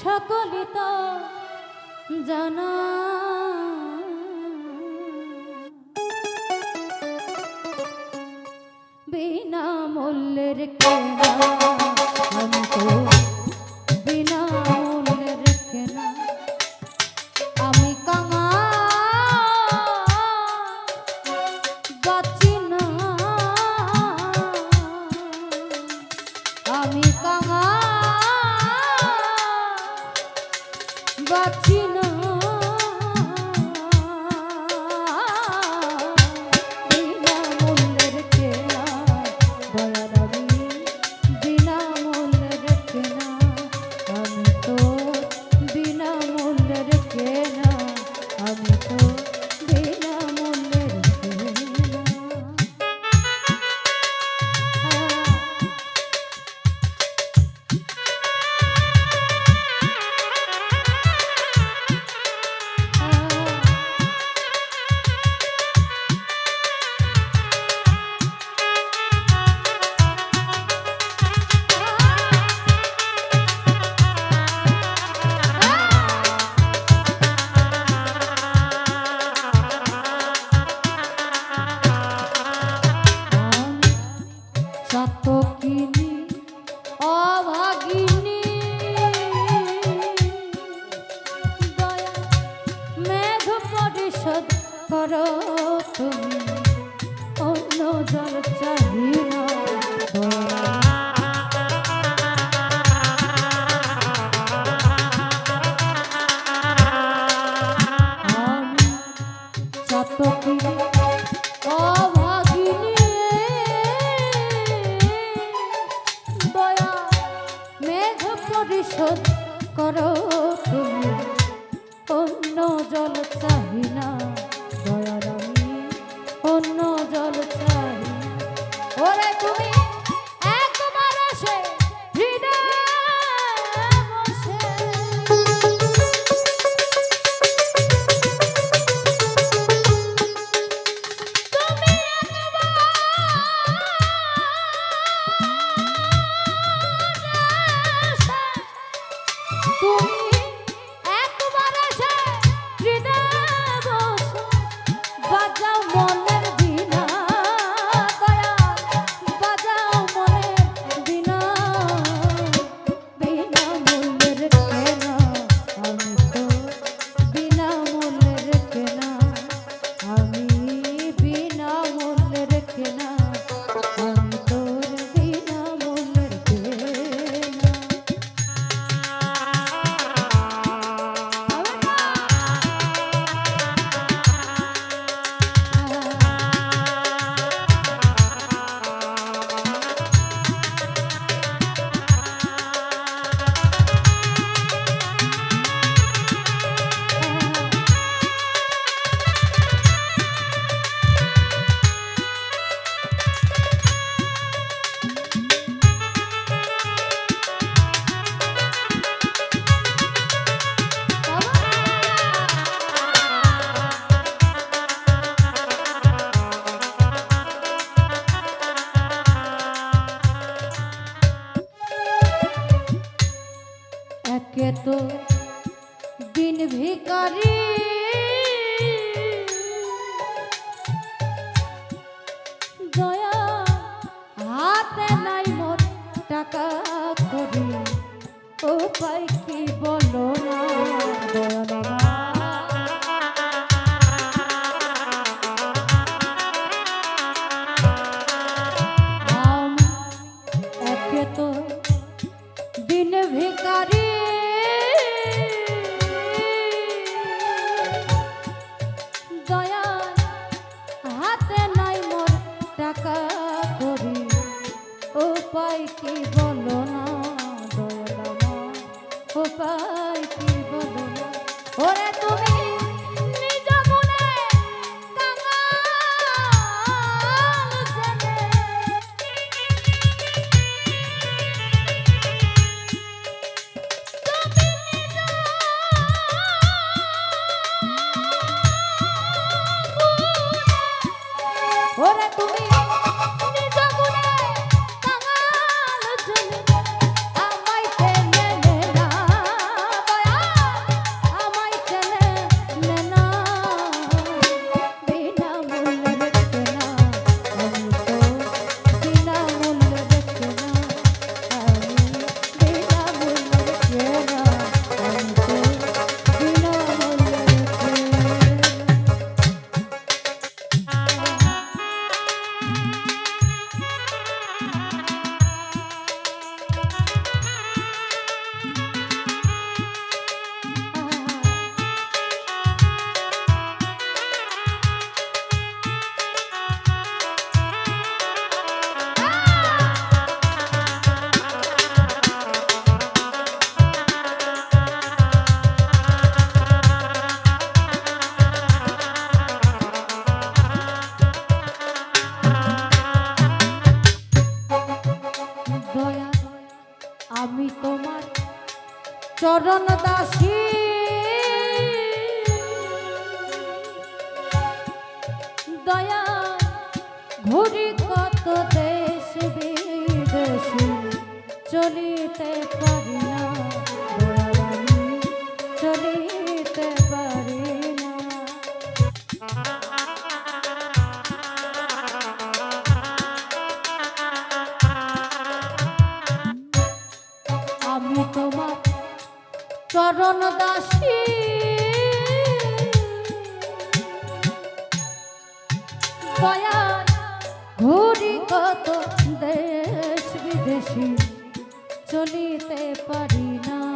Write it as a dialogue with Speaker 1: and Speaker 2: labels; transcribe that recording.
Speaker 1: সকলি তো জানা। বিনা মূল্যের কেনা কত কিনা করো তুমি। অন্য জল চাহি না দয়াল অন্য জল চাহি ওরে তুমি থাকে তো দিন ভিকারি দয়া হাতে নাই মোর টাকা করি। উপায় কি বলো? দাসী দয়া ঘুরি কত দেশ বিদেশে চলিতে পারি না। চরণ দাসী। ঘুরি কত দেশ বিদেশি চলিতে পারি না।